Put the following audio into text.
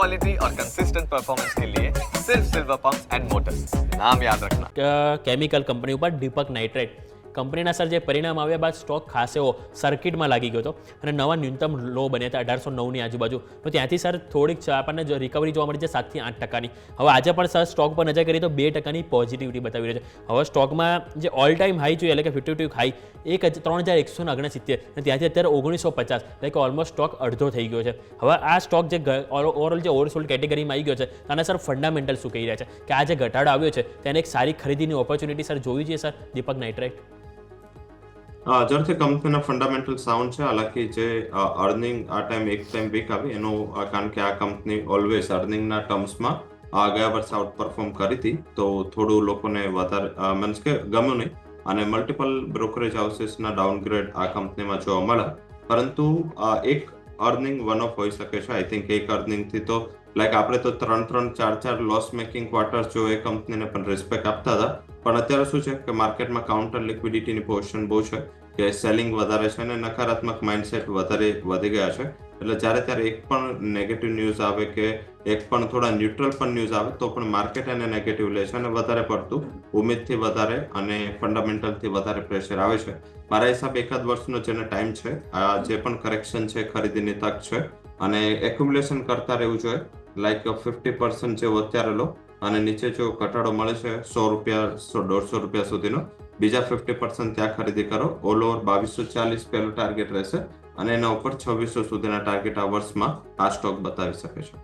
Quality और consistent performance के लिए सिर्फ सिल्वर पंप एंड मोटर्स नाम याद रखना केमिकल कंपनी पर दीपक नाइट्रेट કંપનીના સર જે પરિણામ આવ્યા બાદ સ્ટોક ખાસ સર્કિટમાં લાગી ગયો હતો અને નવા ન્યૂનતમ લો બન્યા હતા અઢારસો નવની આજુબાજુ. તો ત્યાંથી સર થોડીક આપણને જો રિકવરી જોવા મળી છે સાતથી આઠ ટકાની. હવે આજે પણ સર સ્ટોક પર નજર કરીએ તો બે ટકાની પોઝિટિવિટી બતાવી રહ્યો છે. હવે સ્ટોકમાં જે ઓલ ટાઈમ હાઈ જોઈએ, એટલે કે ફિફ્ટી ટુ હાઈ એક ત્રણ હજાર એકસો ને ઓગણસિત્તેર અને ત્યાંથી અત્યારે ઓગણીસો પચાસ, એટલે કે ઓલમોસ્ટ સ્ટોક અડધો થઈ ગયો છે. હવે આ સ્ટોક જે ઓવરઓલ જે ઓવરસોલ્ડ કેટેગરીમાં આવી ગયો છે આના સર ફંડામેન્ટલ શું કહી રહ્યા છે? કે આ જે ઘટાડો આવ્યો છે, તેને એક સારી ખરીદીની ઓપોર્ચ્યુનિટી સર જોવી જોઈએ સર? દીપક નાઇટ્રેટ ઝડપથી કંપનીના ફંડામેન્ટલ સાઉન્ડ છે, હાલાકી જે અર્નિંગ આ ટાઈમ એક ટાઈમ વીક આવી, એનું કારણ કે આ કંપની ઓલવેઝ અર્નિંગના ટર્મ્સમાં આ ગયા વર્ષે આઉટ પરફોર્મ કરી હતી. તો થોડું લોકોને વધારે મીન્સ કે ગમ્યું નહીં. અને મલ્ટિપલ બ્રોકરેજ હાઉસીસના ડાઉનગ્રેડ આ કંપનીમાં જોવા મળ્યા. પરંતુ એક અર્નિંગ વન ઓફ હોઈ શકે છે. આઈ થિંક એક અર્નિંગથી તો લાઈક આપણે તો ત્રણ ત્રણ, ચાર ચાર લોસ મેકિંગ ક્વાર્ટર્સ જો એ કંપનીને પણ રિસ્પેક્ટ આપતા હતા. પણ અત્યારે શું છે કે માર્કેટમાં કાઉન્ટર લિક્વિડિટીની પોઝિશન બહુ છે કે સેલિંગ વધારે છે અને નકારાત્મક માઇન્ડસેટ વધારે, વધી ગયા છે. એટલે જ્યારે ત્યારે એક પણ નેગેટિવ ન્યૂઝ આવે કે એક પણ થોડા ન્યુટ્રલ પણ ન્યૂઝ આવે, તો પણ માર્કેટ એને નેગેટિવ લે છે અને વધારે પડતું ઉમેદથી વધારે અને ફંડામેન્ટલથી વધારે પ્રેશર આવે છે. મારા હિસાબે એકાદ વર્ષનો જેને ટાઈમ છે, આ જે પણ કરેક્શન છે, ખરીદીની તક છે અને એક્યુમ્યુલેશન કરતા રહેવું જોઈએ. લાઈક ફિફ્ટી પર્સન્ટ જેવો અત્યારે લો અને નીચે જો ઘટાડો મળે છે, સો રૂપિયા, સો, દોઢસો રૂપિયા સુધીનો, બીજા ફિફ્ટી પર્સન્ટ ત્યાં ખરીદી કરો. ઓલ ઓવર બાવીસો ચાલીસ પહેલો ટાર્ગેટ રહેશે. અને એના ઉપર છવ્વીસો સુધીના ટાર્ગેટ આ વર્ષમાં આ સ્ટોક બતાવી શકે છે.